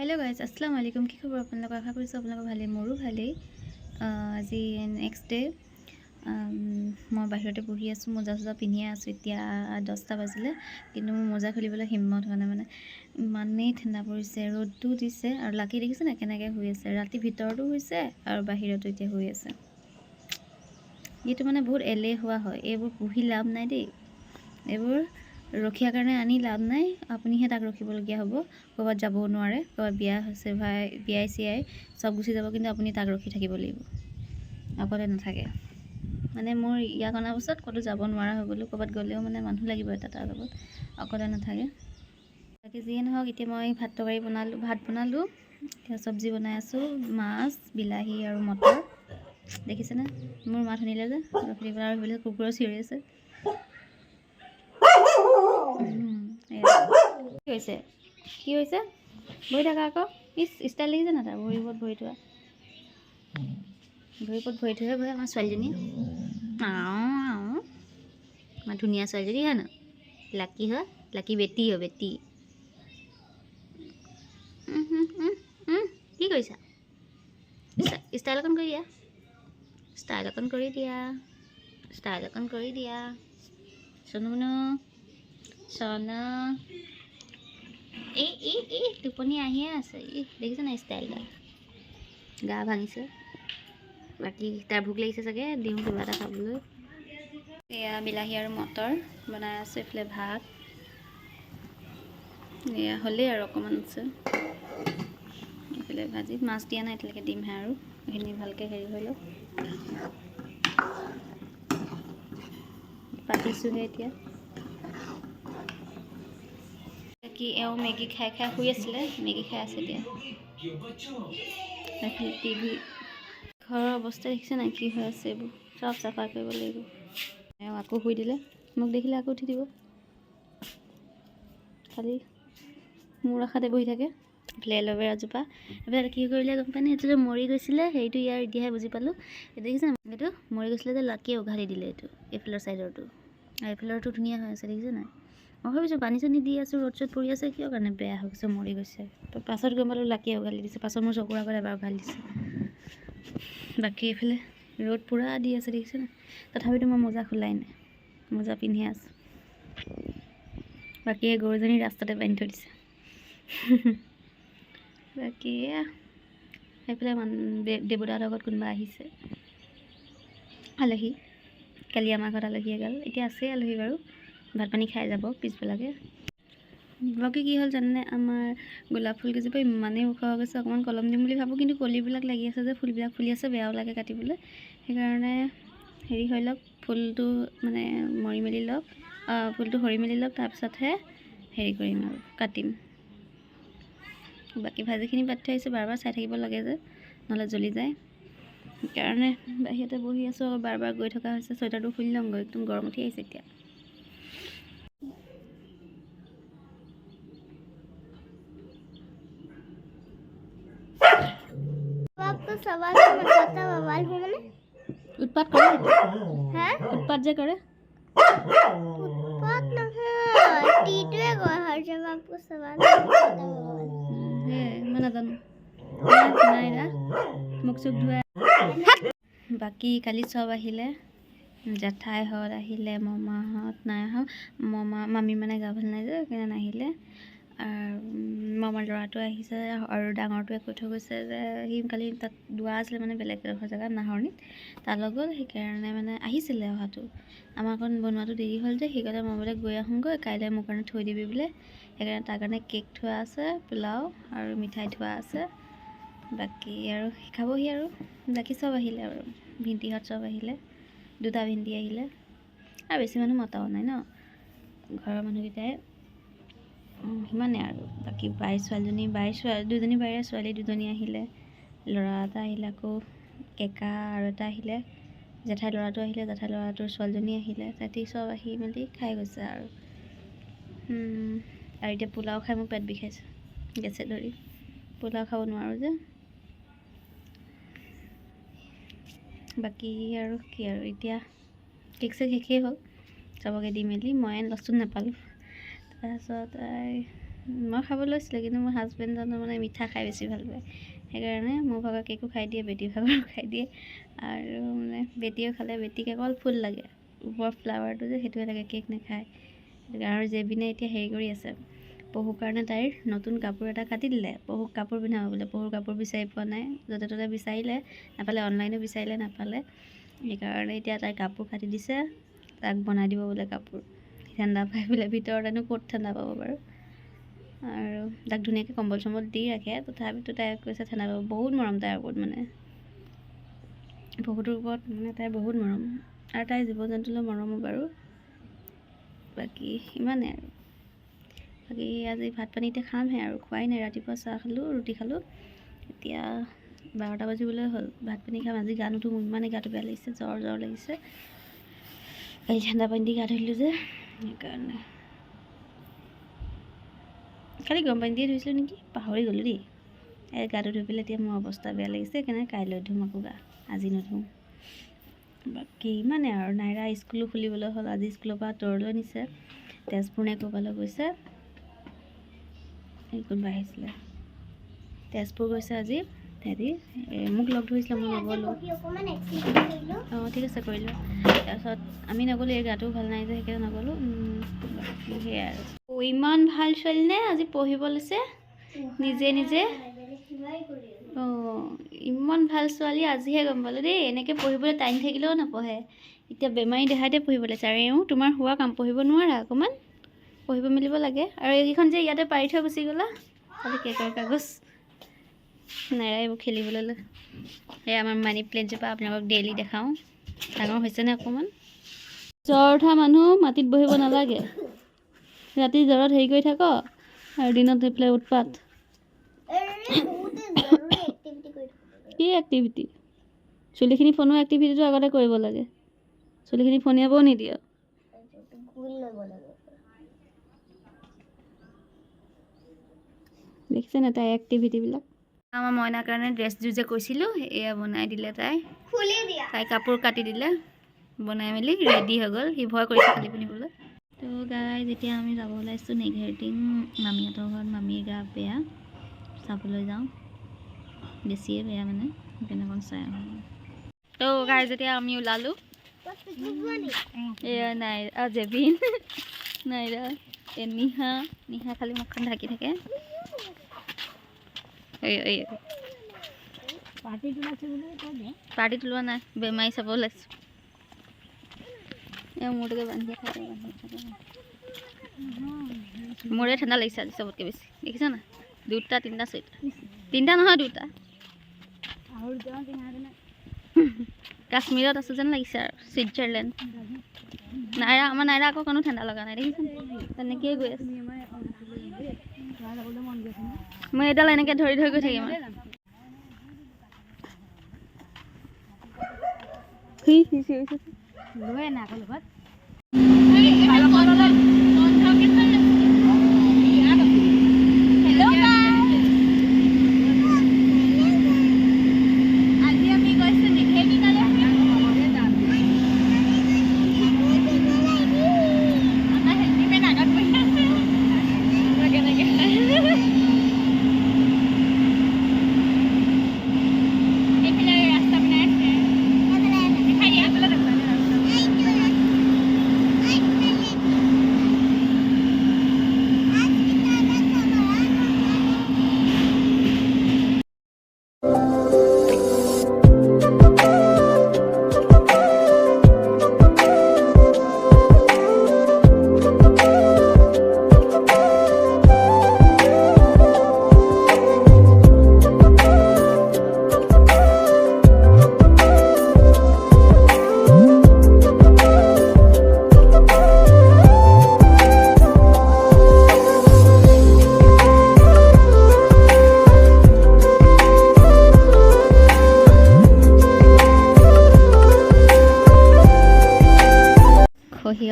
Hello' guys আসসালামু আলাইকুম কি খবৰ আপোনালোকৰ আশা কৰিছোঁ আপোনালোকৰ ভালেই মোৰো ভালেই। আজি নেক্সট ডে মই বাহিৰতে বহি আছোঁ, মোজা চোজা পিন্ধিয়ে আছোঁ। এতিয়া দহটা বাজিলে, কিন্তু মোৰ মোজা খুলিবলৈ হিম্মত হোৱা নাই মানে। ইমানেই ঠাণ্ডা পৰিছে, ৰ'দটো দিছে আৰু লাকি দেখিছে নাই কেনেকৈ শুই আছে। ৰাতি ভিতৰতো শুইছে আৰু বাহিৰতো এতিয়া শুই আছে। এইটো মানে বহুত এলেহুৱা হয়। এইবোৰ পুহি লাভ নাই দেই। এইবোৰ ৰখীয়া কাৰণে আনি লাভ নাই। আপুনিহে তাক ৰখিবলগীয়া হ'ব। ক'ৰবাত যাবও নোৱাৰে। ক'ৰবাত বিয়া হৈছে ভাই বিয়াই চিয়াই চব গুচি যাব কিন্তু আপুনি তাক ৰখি থাকিব লাগিব। অকলে নাথাকে। মানে মোৰ ইয়াক অনাৰ পাছত ক'তো যাব নোৱাৰা হৈ গ'লোঁ। ক'ৰবাত গ'লেও মানে মানুহ লাগিব এটা তাৰ লগত। অকলে নাথাকে। বাকী যিয়ে নহওক এতিয়া মই ভাত তৰকাৰী বনালোঁ ভাত বনালোঁ। এতিয়া চব্জি বনাই আছোঁ মাছ বিলাহী আৰু মটৰ। দেখিছেনে? মোৰ মাত শুনিলে যে। ৰখি থাকিব আৰু সেইবিলাক কুকুৰৰ চিঞৰি আছে। কি হৈছে? কি হৈছে? বহি থাকা আকৌ। ইচ ষ্টাইল দেখিছে না তাৰ ভৰি ওপৰত ভৰি থোৱা। ভৰি ওপৰত ভৰি থোৱাহে বহে আমাৰ ছোৱালীজনী। আও আও। আমাৰ ধুনীয়া ছোৱালীজনী হয় ন লাকি হয়। লাকি বেটি হয় বেটি। কি কৰিছা? ষ্টা- ষ্টাইল অকণ কৰি দিয়া। ষ্টাইল অকণ কৰি দিয়া। ষ্টাইল অকণ কৰি দিয়া। চনু চনা। এই এই এই, টোপনি আহিয়ে আছে। ই দেখিছে নাই ষ্টাইলডাল গা ভাঙিছে। বাকী তাৰ ভোক লাগিছে চাগে, দিওঁ কিবা এটা খাবলৈ। এয়া বিলাহী আৰু মটৰ বনাই আছোঁ এইফালে ভাত। এয়া হ'লেই আৰু অকণমান আছে। এইফালে ভাজি, মাছ দিয়া নাই এতিয়ালৈকে, দিমহে আৰু। এইখিনি ভালকৈ হেৰি হৈ লওক। পাতিছোঁহে এতিয়া। কি এওঁ মেগী খাই খাই শুই আছিলে, মেগী খাই আছে এতিয়া। টিভি, ঘৰৰ অৱস্থা দেখিছে নাই, কি হৈ আছে এইবোৰ, চব চাফা কৰিব লাগিব। এওঁ আকৌ শুই দিলে, মোক দেখিলে আকৌ উঠি দিব। খালি মোৰ আশাতে বহি থাকে। এইফালে এল'ভেৰাজোপা এইফালে কি কৰিলে গম পায়নে এইটো যে মৰি গৈছিলে, সেইটো ইয়াৰ এতিয়াহে বুজি পালোঁ। এইটো দেখিছে? এইটো মৰি গৈছিলে যে লাকিয়ে উঘালি দিলে এইটো, এইফালৰ ছাইডৰটো আৰু এইফালৰটো ধুনীয়া হৈ আছে, দেখিছে নাই? মই ভাবিছোঁ পানী চানী দি আছোঁ ৰ'দ চ'দ পৰি আছে, কিয় কাৰণে বেয়া হৈ গৈছে, মৰি গৈছে। তো পাছত গম পালোঁ লাকিয়ে উঘালি দিছে, পাছত মোৰ চকুৰ আগত এবাৰ উঘালি দিছে। বাকী এইফালে ৰ'দ পূৰা দি আছে, দেখিছে নাই তথাপিতো মই মোজা খোলাই নাই, মোজা পিন্ধি আছোঁ। বাকী এই গৰুজনী ৰাস্তাতে বান্ধি থৈ দিছে। বাকী এয়া সেইফালে মান, দে- দেৱদাহঁতৰ ঘৰত কোনোবা আহিছে। আলহী, কালি আমাৰ ঘৰত আলহী এগাল, এতিয়া আছেই আলহী বাৰু। ভাত পানী খাই যাব পিছবেলাকে। বাকী কি হ'ল জানেনে আমাৰ গোলাপ ফুলকেইজোপা ইমানেই ওখ হৈ গৈছে অকণমান কলম দিম বুলি ভাবোঁ কিন্তু কলিবিলাক লাগি আছে যে ফুলবিলাক ফুলি আছে বেয়াও লাগে কাটিবলৈ। সেইকাৰণে হেৰি হৈ লওক ফুলটো মানে মৰি মেলি লওক ফুলটো সৰি মেলি লওক তাৰপিছতহে হেৰি কৰিম আৰু কাটিম। বাকী ভাজিখিনি পাতি থৈ আহিছোঁ বাৰ বাৰ চাই থাকিব লাগে যে নহ'লে জ্বলি যায়। সেইকাৰণে বাহিৰতে বহি আছোঁ আকৌ বাৰ বাৰ গৈ থকা হৈছে চুৱেটাৰটো খুলি লওঁগৈ একদম গৰম উঠি আহিছে এতিয়া। તો સવાર કરતા વવાલ હું મને ઉત્પાદ કરે নাই মুখ চুখ ধুৱাই বাকী কালি চব আহিলে জেঠাইহঁত আহিলে মমাহঁত নাই অহা মমা মামী মানে গা ভালো নাই যে সেইকাৰণে নাহিলে। মামাৰ ল'ৰাটো আহিছে আৰু ডাঙৰটোৱে কৈ থৈ গৈছে যে সি কালি তাত দোৱা আছিলে মানে বেলেগ এডোখৰ জেগাত নাহৰণিত তালৈ গ'ল সেইকাৰণে মানে আহিছিলে অহাটো। আমাৰ অকণ বনোৱাটো দেৰি হ'ল যে সেইকাৰণে মই বোলে গৈ আহোঁগৈ কাইলৈ মোৰ কাৰণে থৈ দিবি বোলে। সেইকাৰণে তাৰ কাৰণে কেক থোৱা আছে পোলাও আৰু মিঠাই থোৱা আছে। বাকী আৰু খাবহি আৰু। বাকী চব আহিলে আৰু। ভিণ্টিহঁত চব আহিলে দুটা ভিণ্টি আহিলে। আৰু বেছি মানুহ মতাও নাই ন? ঘৰৰ মানুহকেইটাই। সিমানেই আৰু। বাকী বাইৰ ছোৱালীজনী বাইৰ ছোৱালী দুজনী বাইৰে ছোৱালী দুজনী আহিলে। ল'ৰা এটা আহিলে আকৌ কেকা আৰু এটা আহিলে। জেঠাই ল'ৰাটো আহিলে জেঠাই ল'ৰাটোৰ ছোৱালীজনী আহিলে। তাহাঁতি চব আহি মেলি খাই গৈছে আৰু। আৰু এতিয়া পোলাও খাই মোৰ পেট বিষাইছে। গেছে ধৰি। পোলাও খাব নোৱাৰোঁ যে। বাকী আৰু কি আৰু এতিয়া কেক চেক শেষেই হ'ল। চবকে দি মেলি মই লচোন নাপালোঁ। তাৰপাছত মই খাব লৈছিলোঁ কিন্তু মোৰ হাজবেণ্ডজনে মানে মিঠা খাই বেছি ভাল পায়। সেইকাৰণে মোৰ ভাগৰ কেকো খাই দিয়ে বেটী ভাগৰ খাই দিয়ে। আৰু মানে বেটীয়েও খালে বেটীক অকল ফুল লাগে। ওপৰৰ ফ্লাৱাৰটো যে সেইটোৱে লাগে কেক নাখায়। কাৰণে- আৰু জেবিনে এতিয়া হেৰি কৰি আছে। পহুৰ কাৰণে তাইৰ নতুন কাপোৰ এটা কাটি দিলে। পহুক কাপোৰ পিন্ধাব বোলে। পহুৰ কাপোৰ বিচাৰি পোৱা নাই। য'তে ত'তে বিচাৰিলে নাপালে অনলাইনো বিচাৰিলে নাপালে। সেইকাৰণে এতিয়া তাইৰ কাপোৰ কাটি দিছে। তাক বনাই দিব বোলে কাপোৰ। ঠাণ্ডা পাই বোলে ভিতৰতেনো ক'ত ঠাণ্ডা পাব বাৰু আৰু তাক ধুনীয়াকৈ কম্বল চম্বল দি ৰাখে তথাপিতো তাই কৈছে ঠাণ্ডা পাব বহুত মৰম তাইৰ ওপৰত মানে। বহুতৰ ওপৰত মানে তাইৰ বহুত মৰম। আৰু তাইৰ জীৱ জন্তুলৈ মৰমো বাৰু। বাকী ইমানেই আৰু। বাকী আজি ভাত পানী এতিয়া খামহে আৰু, খোৱাই নাই, ৰাতিপুৱা চাহ খালোঁ, ৰুটি খালোঁ। এতিয়া বাৰটা বাজিবলৈ হ'ল, ভাত পানী খাম, আজি গা নুধুম ইমানেই গাটো বেয়া লাগিছে, জ্বৰ জ্বৰ লাগিছে। কালি ঠাণ্ডা পানী দি গা ধুলোঁ যে। সেইকাৰণে কালি গৰম পানী দিয়ে ধুইছিলোঁ নেকি পাহৰি গ'লোঁ দেই এই গাটো ধুই পেলাই এতিয়া মোৰ অৱস্থা বেয়া লাগিছে সেইকাৰণে কাইলৈ ধুম আকৌ গা আজি নুধুম বাকী ইমানেই আৰু নাইৰা স্কুলো খুলিবলৈ হ'ল আজি স্কুলৰ পৰা তৰলৈ নিছে তেজপুৰ নে ক'ৰবালৈ গৈছে এই কোনোবা আহিছিলে তেজপুৰ গৈছে আজি এই মোক লগ ধৰিছিলে মই নগ'লোঁ কৰিলোঁ অঁ ঠিক আছে কৰিলোঁ তাৰপিছত আমি নগ'লোঁ, এই গাটো ভালো নাই যে, সেইকাৰণে নগ'লোঁ। সেয়াই আৰু। ইমান ভালো ছোৱালী নে? আজি পঢ়িব লৈছে? নিজে নিজে? অঁ, ইমান ভালো ছোৱালী, আজিহে গম পালোঁ দেই। এনেকৈ পঢ়িবলৈ টাইম থাকিলেও নপঢ়ে। এতিয়া বেমাৰী দেহাতে পঢ়িব লাগিছে আৰু, এওঁ, তোমাৰ হোৱা কাম পঢ়িব নোৱাৰা। অকণমান পঢ়িব মেলিব লাগে। আৰু এইকেইখন যে ইয়াতে পাৰি থৈ গুচি গ'লা? খালি কেকৰ কাগজ নাইৰা এইবোৰ খেলিবলৈ লৈ। এই আমাৰ মানি প্লেণ্টজোপা আপোনালোকক ডেইলি দেখাওঁ। ডাঙৰ হৈছেনে অকণমান? জ্বৰ উঠা মানুহ মাটিত বহিব নালাগে। ৰাতি জ্বৰত হেৰি কৰি থাক আৰু দিনত এইফালে উৎপাত। কি এক্টিভিটি চুলিখিনি ফনোৱা এক্টিভিটিটো আগতে কৰিব লাগে। চুলিখিনি ফনিয়াবও নিদিয়ে। দেখিছেনে তাই এক্টিভিটিবিলাক আমাৰ মইনাৰ কাৰণে ড্ৰেছযোৰ যে কৈছিলোঁ এয়া বনাই দিলে তাই। খুলি দিয়া। তাই কাপোৰ কাটি দিলে বনাই মেলি ৰেডি হৈ গ'ল। সি ভয় কৰিছে খালি পিন্ধিবলৈ। তো গাই যেতিয়া আমি যাব ওলাইছোঁ নেঘেৰিটিং মামীহঁতৰ ঘৰত। মামীৰ গা বেয়া চাবলৈ যাওঁ। বেছিয়ে বেয়া মানে সেইকাৰণে অকণ চাই আহোঁ। তো গাই যেতিয়া আমি ওলালোঁ। এয়া নাই জেবিন নাইৰা এ নিহা। নিহা খালি মুখখন ঢাকি থাকে। এই নাই বেমাৰী চাব ওলাইছোঁ এয়া মূৰটোকে বান্ধি থাকে বান্ধি থাকে মোৰে ঠাণ্ডা লাগিছে আজি চবতকৈ বেছি। দেখিছা না? দুটা তিনিটা চুৱেটাৰ তিনিটা নহয় দুটা। কাশ্মীৰত আছোঁ যেন লাগিছে আৰু ছুইজাৰলেণ্ড। নাইৰা আমাৰ নাইৰা আকৌ কোনো ঠাণ্ডা লগা নাই দেখিছা তেনেকেই গৈ আছে। মই এডাল এনেকৈ ধৰি ধৰি গৈ থাকিম লৈ নাকৰ লগত।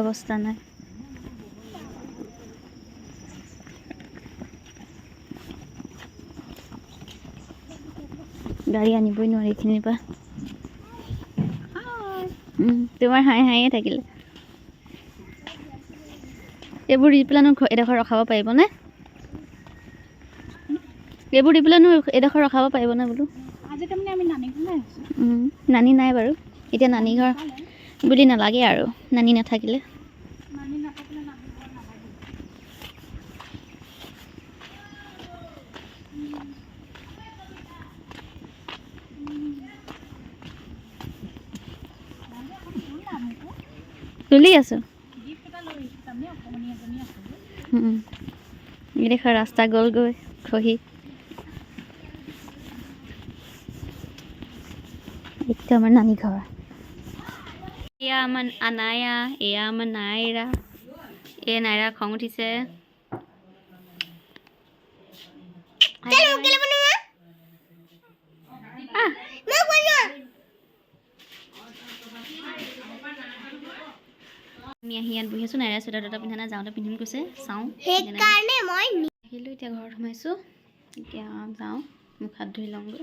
অৱস্থা নাই। গাড়ী আনিবই নোৱাৰি এইখিনিৰ পৰা। তোমাৰ হাঁহি হাঁহিয়ে থাকিলে। এইবোৰ ৰি পেলাইনো এডোখৰ ৰখাব পাৰিবনে এইবোৰ দি পেলাইনো এডোখৰ ৰখাব পাৰিবনে বোলো? নানি নাই বাৰু। এতিয়া নানি ঘৰ বুলি নালাগে আৰু নানি নাথাকিলে। তুলি আছোঁ। দেখা ৰাস্তা গ'লগৈ খহি। এইটো আমাৰ নানি ঘৰ। এয়া আমাৰ আনায়া এয়া আমাৰ নাইৰা এয়া নাইৰা খং উঠিছে আমি আহি ইয়াত বহি আছোঁ নাইৰা চুৱেটাৰ দুটা পিন্ধা নাই যাওঁতে পিন্ধিম কৈছে চাওঁ সেইকাৰণে মই আহিলোঁ এতিয়া ঘৰত সোমাইছোঁ এতিয়া যাওঁ মুখ হাত ধুই লওঁগৈ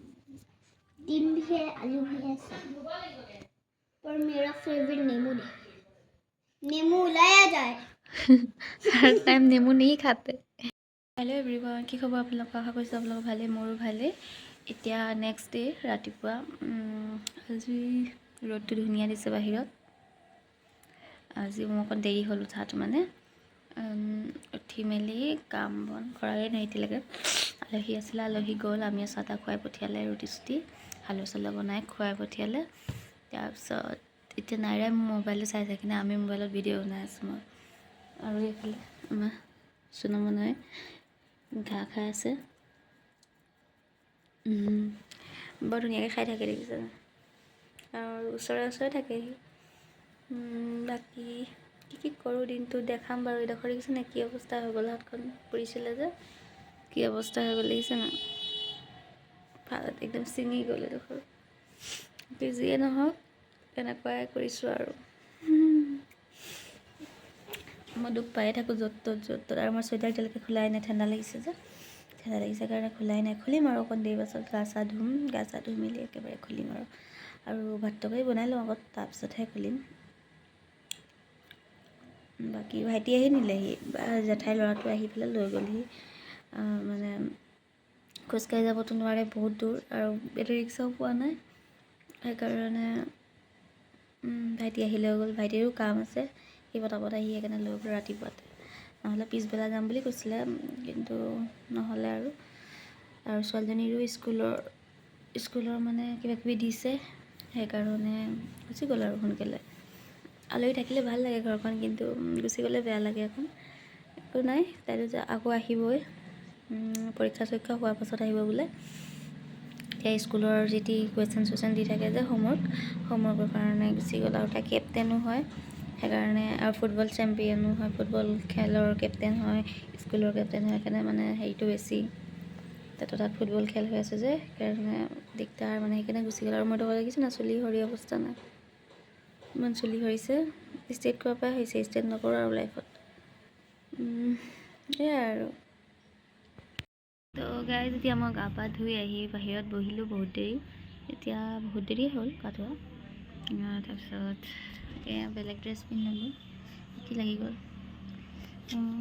डिम भी है आलू भी है सब पर मेरा फेवरेट नींबू नहीं नींबू लाया जाए हर टाइम नेमু नहीं खाते হেল্ল' এভৰিৱান কি খবৰ আপোনালোকৰ আশা কৰিছোঁ আপোনালোকৰ ভালেই মোৰো ভালেই এতিয়া নেক্সট ডে ৰাতিপুৱা উম, আজি ৰ'দটো ধুনীয়া দিছে বাহিৰত আজি মোৰ অকণ দেৰি হ'ল উঠাটো মানে উম, উঠি মেলি কাম বন কৰাৰে নাই এতিয়ালৈকে আলহী আছিলে আলহী গ'ল আমি চাহ তাহ খুৱাই পঠিয়ালে ৰুটি চুটি আলু চালু বনাই খুৱাই পঠিয়ালে। তাৰপিছত এতিয়া নাইৰাই মোৰ মোবাইলটো চাই চাই কিনে আমি মোবাইলত ভিডিঅ' বনাই আছোঁ মই। আৰু এইফালে আমাৰ চুনমনয়ে ঘাঁহ খাই আছে। বৰ ধুনীয়াকৈ খাই থাকে দেখিছে। আৰু ওচৰে ওচৰে থাকেহি। উম, বাকী কি কি কৰোঁ দিনটো দেখাম বাৰু। এইডোখৰ দেখিছে নে কি অৱস্থা হৈ গ'ল? হাতখন পৰিছিলে যে। কি অৱস্থা হৈ গ'ল দেখিছে না ফালত একদম ছিঙি গ'ল এডোখৰ। বাকী যিয়ে নহওক তেনেকুৱাই কৰিছোঁ আৰু। মই দুখ পায়ে থাকোঁ য'ত ত'ত য'ত ত'ত। আৰু মই চুৱেটাৰ এতিয়ালৈকে খোলাই নাই ঠাণ্ডা লাগিছে যে। ঠাণ্ডা লাগিছে কাৰণে খোলাই নাই। খুলিম আৰু অকণ দেৰি পাছত গা চা ধুম গা চা ধুই মেলি একেবাৰে খুলিম আৰু। আৰু ভাত তৰকাৰী বনাই লওঁ আগত তাৰপিছতহে খুলিম। বাকী ভাইটি আহি নিলেহি বা জেঠাই ল'ৰাটো আহি পেলাই লৈ গ'লহি। মানে খোজকাঢ়ি যাবতো নোৱাৰে বহুত দূৰ আৰু বেটেৰী ৰিক্সাও পোৱা নাই। সেইকাৰণে ভাইটি আহি লৈ গ'ল। ভাইটিৰো কাম আছে। সি পতাপত আহি সেইকাৰণে লৈ গ'ল ৰাতিপুৱাতে। নহ'লে পিছবেলা যাম বুলি কৈছিলে কিন্তু নহ'লে আৰু। আৰু ছোৱালীজনীৰো স্কুলৰ স্কুলৰ মানে কিবা কিবি দিছে। সেইকাৰণে গুচি গ'ল আৰু সোনকালে। আলহী থাকিলে ভালো লাগে ঘৰখন, কিন্তু গুচি গ'লে বেয়া লাগে এখন। একো নাই, তাইতো আকৌ আহিবই। পৰীক্ষা চৰীক্ষা হোৱাৰ পাছত আহিব বোলে। এতিয়া স্কুলৰ যি টি কুৱেশ্যন চুৱেশ্যন দি থাকে যে হোমৱৰ্ক হোমৱৰ্কৰ কাৰণে গুচি গ'ল আৰু তাই কেপ্টেইনো হয়। সেইকাৰণে আৰু ফুটবল চেম্পিয়নো হয়। ফুটবল খেলৰ কেপ্টেইন হয় স্কুলৰ কেপ্টেইন হয়। সেইকাৰণে মানে হেৰিটো বেছি। তাতো তাত ফুটবল খেল হৈ আছে যে। সেইকাৰণে দিগদাৰ মানে। সেইকাৰণে গুচি গ'ল। আৰু মইতো দেখিছোঁ না চুলি সৰি অৱস্থা নাই ইমান চুলি সৰিছে। ষ্ট্ৰেইট কৰাৰ পৰা হৈছে ষ্ট্ৰেইট নকৰোঁ আৰু লাইফত সেয়াই আৰু। গাই যেতিয়া মই গা পা ধুই আহি বাহিৰত বহিলোঁ বহুত দেৰি এতিয়া বহুত দেৰি হ'ল গা ধোৱা। তাৰপিছত এয়া বেলেগ ড্ৰেছ পিন্ধিলোঁ কি লাগি গ'ল?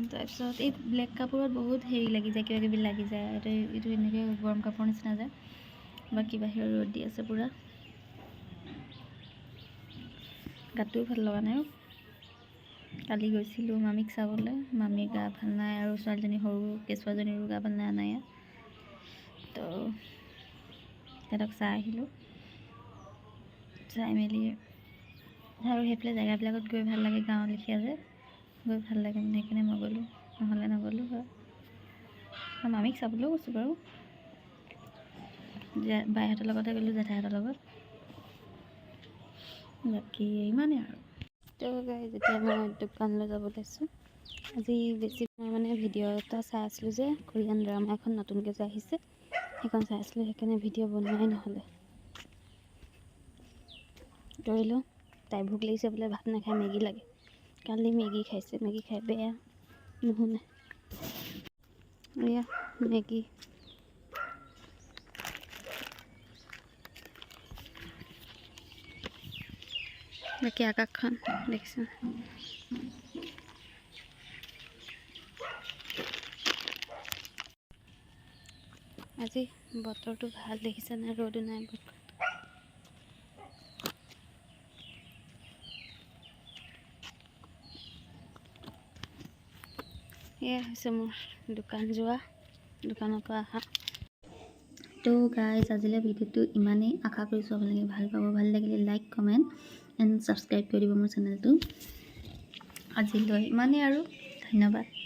তাৰপিছত এই ব্লেক কাপোৰত বহুত হেৰি লাগি যায় কিবা কিবি লাগি যায় এইটো এইটো এনেকৈ গৰম কাপোৰৰ নিচিনা যায় বাকী বাহিৰত ৰ'দ দি আছে পূৰা। গাটোও ভাল লগা নাই। কালি গৈছিলোঁ মামীক চাবলৈ মামীৰ গা ভাল নাই আৰু ছোৱালীজনী সৰু কেঁচুৱাজনীৰো গা ভাল নাই আনায়া তো সিহঁতক চাই আহিলোঁ। চাই মেলি আৰু সেইফালে জেগাবিলাকত গৈ ভালো লাগে গাঁৱৰ লেখীয়া যে। গৈ ভালো লাগে মানে সেইকাৰণে মই গ'লোঁ। নহ'লে নগ'লোঁ হয়। মামীক চাবলৈও গৈছোঁ বাৰু। বাইহঁতৰ লগতে গ'লোঁ, জেঠাইহঁতৰ লগত। বাকী ইমানেই আৰু। তো গাই যেতিয়া মই দোকানলৈ যাব লৈছোঁ। আজি বেছি মই মানে ভিডিঅ' এটা চাই আছিলোঁ যে, কোৰিয়ান ড্ৰামা এখন নতুনকৈ যে আহিছে। সেইখন চাই আছিলোঁ সেইকাৰণে ভিডিঅ' বনোৱাই নহ'লে। ধৰিলোঁ তাই ভোক লাগিছে বোলে, ভাত নাখায়, মেগী লাগে। কালি মেগী খাইছে, মেগী খাই বেয়া, নুশুনে। এয়া, মেগী। বাকী আকাশখন দেখিছোঁ? আজি বতৰটো ভাল দেখিছে নাই ৰ'দো নাই এয়া হৈছে মোৰ দোকান যোৱা দোকানৰ পৰা অহা। তো গাইজ আজিলৈ ভিডিঅ'টো ইমানেই। আশা কৰিছোঁ আপোনালোকে ভাল পাব। ভাল লাগিলে লাইক কমেণ্ট এণ্ড ছাবস্ক্ৰাইব কৰি দিব মোৰ চেনেলটো আজিলৈ ইমানেই আৰু। ধন্যবাদ।